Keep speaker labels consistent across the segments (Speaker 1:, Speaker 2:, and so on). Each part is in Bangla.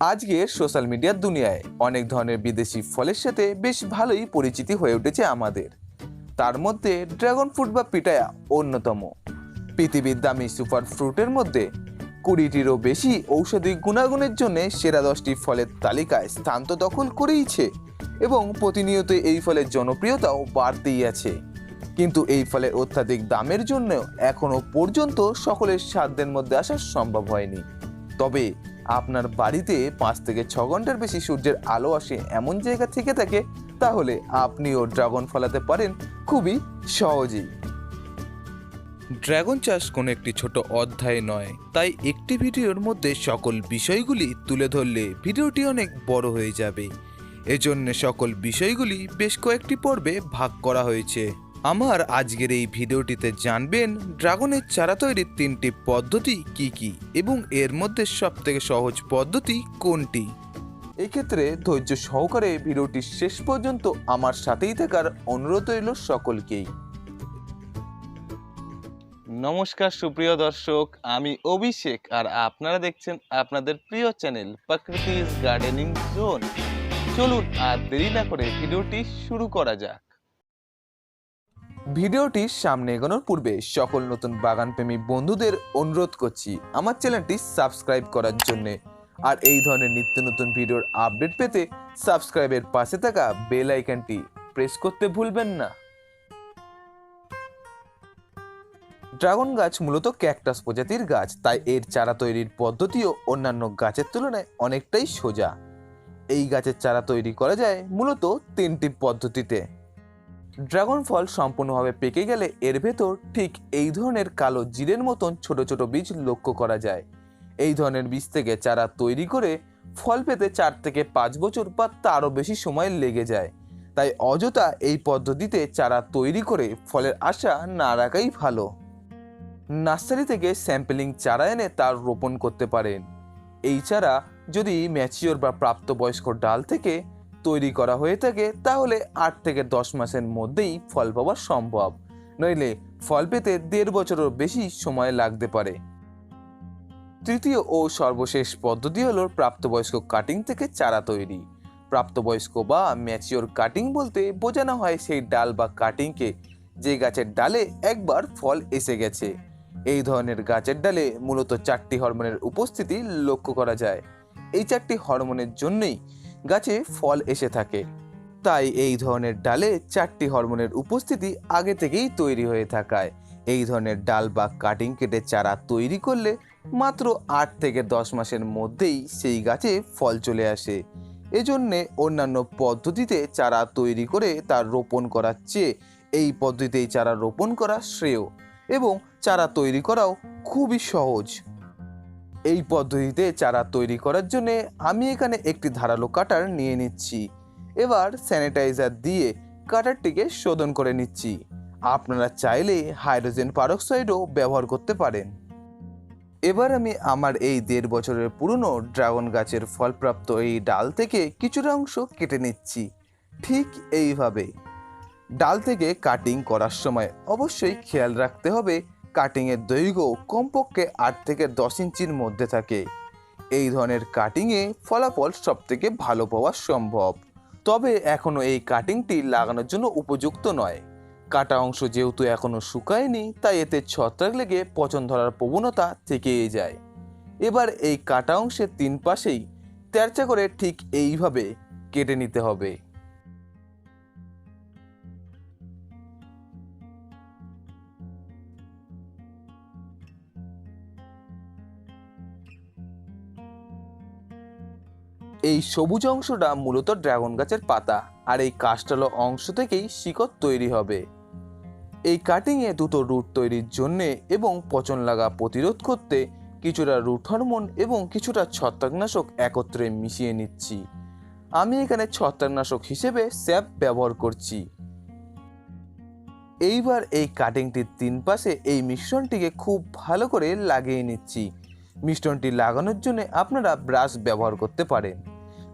Speaker 1: আজকের সোশ্যাল মিডিয়ার দুনিয়ায় অনেক ধরনের বিদেশি ফলের সাথে বেশ ভালোই পরিচিতি হয়ে উঠেছে আমাদের। তার মধ্যে ড্রাগন ফ্রুট বা পিটায়া অন্যতম। পৃথিবীর দামি সুপার ফ্রুটের মধ্যে কুড়িটিরও বেশি ঔষধি গুণাগুণের জন্য সেরা দশটি ফলের তালিকায় স্থান তো দখল করেইছে এবং প্রতিনিয়ত এই ফলের জনপ্রিয়তাও বাড়তেই আছে। কিন্তু এই ফলের অত্যাধিক দামের জন্য এখনও পর্যন্ত সকলের সাধ্যের মধ্যে আসা সম্ভব হয়নি। তবে আপনার বাড়িতে পাঁচ থেকে ছ ঘণ্টার বেশি সূর্যের আলো আসে এমন জায়গা থেকে থাকে, তাহলে আপনিও ড্রাগন ফলাতে পারেন খুবই সহজেই। ড্রাগন চাষ কোনো একটি ছোট অধ্যায় নয়, তাই একটি ভিডিওর মধ্যে সকল বিষয়গুলি তুলে ধরলে ভিডিওটি অনেক বড় হয়ে যাবে। এজন্য সকল বিষয়গুলি বেশ কয়েকটি পর্বে ভাগ করা হয়েছে। আমার আজকের এই ভিডিওটিতে জানবেন, ড্রাগনের চারা তৈরির তিনটি পদ্ধতি কি কি এবং এর মধ্যে সবথেকে সহজ পদ্ধতি কোনটি? এক্ষেত্রে ধৈর্য সহকারে ভিডিওটি শেষ পর্যন্ত আমার সাথেই থাকার অনুরোধ রইল সকলকেই। নমস্কার, সুপ্রিয় দর্শক, আমি অভিষেক আর আপনারা দেখছেন আপনাদের প্রিয় চ্যানেল প্রকৃতিস গার্ডেনিং জোন। চলুন আর দেরি না করে ভিডিওটি শুরু করা যাক। ভিডিওটির সামনে এগোনোর পূর্বে সকল নতুন বাগানপ্রেমী বন্ধুদের অনুরোধ করছি আমার চ্যানেলটি সাবস্ক্রাইব করার জন্য। আর এই ধরনের নিত্য নতুন ভিডিওর আপডেট পেতে সাবস্ক্রাইবের পাশে থাকা বেল আইকনটি প্রেস করতে ভুলবেন না। ড্রাগন গাছ মূলত ক্যাকটাস প্রজাতির গাছ, তাই এর চারা তৈরির পদ্ধতিও অন্যান্য গাছের তুলনায় অনেকটাই সোজা। এই গাছের চারা তৈরি করা যায় মূলত তিনটি পদ্ধতিতে। ড্রাগন ফল সম্পূর্ণভাবে পেকে গেলে এর ভেতর ঠিক এই ধরনের কালো জিরের মতন ছোট ছোট বীজ লক্ষ্য করা যায়। এই ধরনের বীজ থেকে চারা তৈরি করে ফল পেতে চার থেকে পাঁচ বছর বা তারও বেশি সময় লেগে যায়। তাই অযথা এই পদ্ধতিতে চারা তৈরি করে ফলের আশা না রাখাই ভালো। নার্সারি থেকে স্যাম্পলিং চারা এনে তার রোপণ করতে পারেন। এই চারা যদি ম্যাচিওর বা প্রাপ্তবয়স্ক ডাল থেকে তৈরি করা হয়ে থাকে, তাহলে আট থেকে দশ মাসের মধ্যেই ফল পাওয়া সম্ভব। নইলে ফল পেতে দেড় বছরের বেশি সময় লাগতে পারে। তৃতীয় ও সর্বশেষ পদ্ধতি হলো প্রাপ্তবয়স্ক কাটিং থেকে চারা তৈরি। প্রাপ্তবয়স্ক বা ম্যাচিওর কাটিং বলতে বোঝানো হয় সেই ডাল বা কাটিংকে, যে গাছের ডালে একবার ফল এসে গেছে। এই ধরনের গাছের ডালে মূলত চারটি হরমোনের উপস্থিতি লক্ষ্য করা যায়। এই চারটি হরমোনের জন্যই গাছে ফল এসে থাকে। তাই এই ধরনের ডালে চারটি হরমোনের উপস্থিতি আগে থেকেই তৈরি হয়ে থাকায়। এই ধরনের ডাল বা কাটিং কেটে চারা তৈরি করলে মাত্র আট থেকে দশ মাসের মধ্যেই সেই গাছে ফল চলে আসে। এজন্যে অন্যান্য পদ্ধতিতে চারা তৈরি করে তার রোপণ করার চেয়ে এই পদ্ধতিতেই চারা রোপণ করা শ্রেয় এবং চারা তৈরি করাও খুবই সহজ। এই পদ্ধতিতে চারা তৈরি করার জন্য আমি এখানে একটি ধারালো কাটার নিয়ে নিচ্ছি। এবার স্যানিটাইজার দিয়ে কাটারটিকে শোধন করে নিচ্ছি। আপনারা চাইলে হাইড্রোজেন পারক্সাইডও ব্যবহার করতে পারেন। এবার আমি আমার এই দেড় বছরের পুরনো ড্রাগন গাছের ফলপ্রাপ্ত এই ডাল থেকে কিছুটা অংশ কেটে নিচ্ছি। ঠিক এইভাবে। ডাল থেকে কাটিং করার সময় অবশ্যই খেয়াল রাখতে হবে কাটিংয়ের দৈর্ঘ্য কমপক্ষে আট থেকে দশ ইঞ্চির মধ্যে থাকে। এই ধরনের কাটিংয়ে ফলাফল সব থেকে ভালো পাওয়া সম্ভব। তবে এখনও এই কাটিংটি লাগানোর জন্য উপযুক্ত নয়। কাটা অংশ যেহেতু এখনও শুকায়নি, তাই এতে ছত্রাক লেগে পচন ধরার প্রবণতা থেকেই যায়। এবার এই কাটা অংশের তিন পাশেই তেরচা করে ঠিক এইভাবে কেটে নিতে হবে। এই সবুজ অংশটা মূলত ড্রাগন গাছের পাতা, আর এই কাস্টালো অংশ থেকেই শিকড় তৈরি হবে। এই কাটিংয়ে দুটো রুট তৈরির জন্যে এবং পচন লাগা প্রতিরোধ করতে কিছুটা রুট হরমোন এবং কিছুটা ছত্রাকনাশক একত্রে মিশিয়ে নিচ্ছি। আমি এখানে ছত্রাকনাশক হিসেবে স্যাপ ব্যবহার করছি। এইবার এই কাটিংটির তিন পাশে এই মিশ্রণটিকে খুব ভালো করে লাগিয়ে নিচ্ছি। মিশ্রণটি লাগানোর জন্য আপনারা ব্রাশ ব্যবহার করতে পারেন।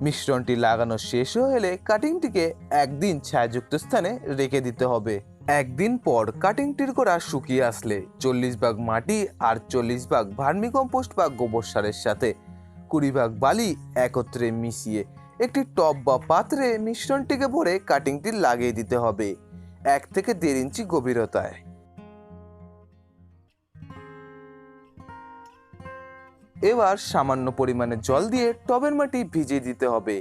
Speaker 1: মিশ্রণটি লাগানো শেষ এলে কাটিংটিকে একদিন ছায়াযুক্ত স্থানে রেখে দিতে হবে। একদিন পর কাটিংটির গোড়া শুকিয়ে আসলে। চল্লিশ ভাগ মাটি আর চল্লিশ ভাগ ভার্মিকম্পোস্ট বা গোবর সারের সাথে। কুড়ি ভাগ বালি একত্রে মিশিয়ে একটি টব বা পাত্রে মিশ্রণটিকে ভরে কাটিংটি লাগিয়ে দিতে হবে। এক থেকে দেড় ইঞ্চি গভীরতায়। এবার সামান্য পরিমাণে জল দিয়ে টবের মাটি ভিজিয়ে দিতে হবে।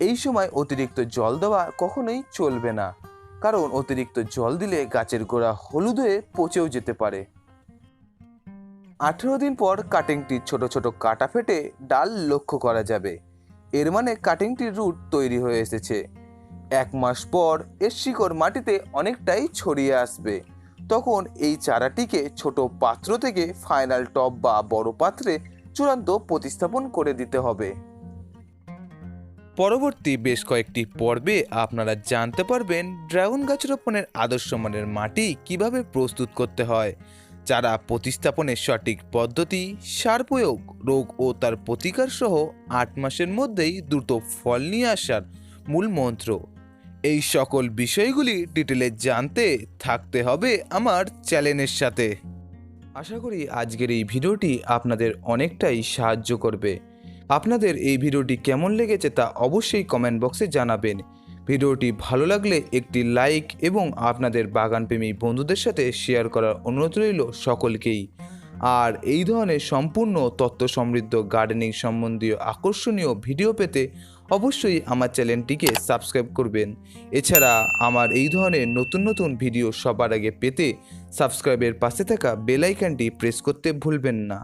Speaker 1: এই সময় অতিরিক্ত জল দেওয়া কখনোই চলবে না, কারণ অতিরিক্ত জল দিলে গাছের গোড়া হলুদ হয়ে পচেও যেতে পারে। আঠেরো দিন পর কাটিংটি ছোট ছোট কাটা ফেটে ডাল লক্ষ্য করা যাবে। এর মানে কাটিংটির রুট তৈরি হয়ে এসেছে। এক মাস পর এর শিকড় মাটিতে অনেকটাই ছড়িয়ে আসবে। তখন এই চারাটিকে ছোট পাত্র থেকে ফাইনাল টব বা বড় পাত্রে চূড়ান্ত প্রতিস্থাপন করে দিতে হবে। পরবর্তী বেশ কয়েকটি পর্বে আপনারা জানতে পারবেন ড্রাগন গাছ রোপণের আদর্শ মানের মাটি কীভাবে প্রস্তুত করতে হয় চারা প্রতিস্থাপনের সঠিক পদ্ধতি সার প্রয়োগ রোগ ও তার প্রতিকার সহ আট মাসের মধ্যেই দ্রুত ফল নিয়ে আসার মূল মন্ত্র। এই সকল বিষয়গুলি ডিটেলে জানতে থাকতে হবে আমার চ্যানেলের সাথে। আশা করি আজকের এই ভিডিওটি আপনাদের অনেকটাই সাহায্য করবে। আপনাদের এই ভিডিওটি কেমন লেগেছে তা অবশ্যই কমেন্ট বক্সে জানাবেন। ভিডিওটি ভালো লাগলে একটি লাইক এবং আপনাদের বাগানপ্রেমী বন্ধুদের সাথে শেয়ার করার অনুরোধ রইল সকলকেই। আর এই ধরনের সম্পূর্ণ তত্ত্ব সমৃদ্ধ গার্ডেনিং সম্বন্ধীয় আকর্ষণীয় ভিডিও পেতে অবশ্যই আমার চ্যানেলটিকে সাবস্ক্রাইব করবেন। এছাড়া আমার এই ধরনের নতুন নতুন ভিডিও সবার আগে পেতে সাবস্ক্রাইবের পাশে থাকা বেলাইকানটি প্রেস করতে ভুলবেন না।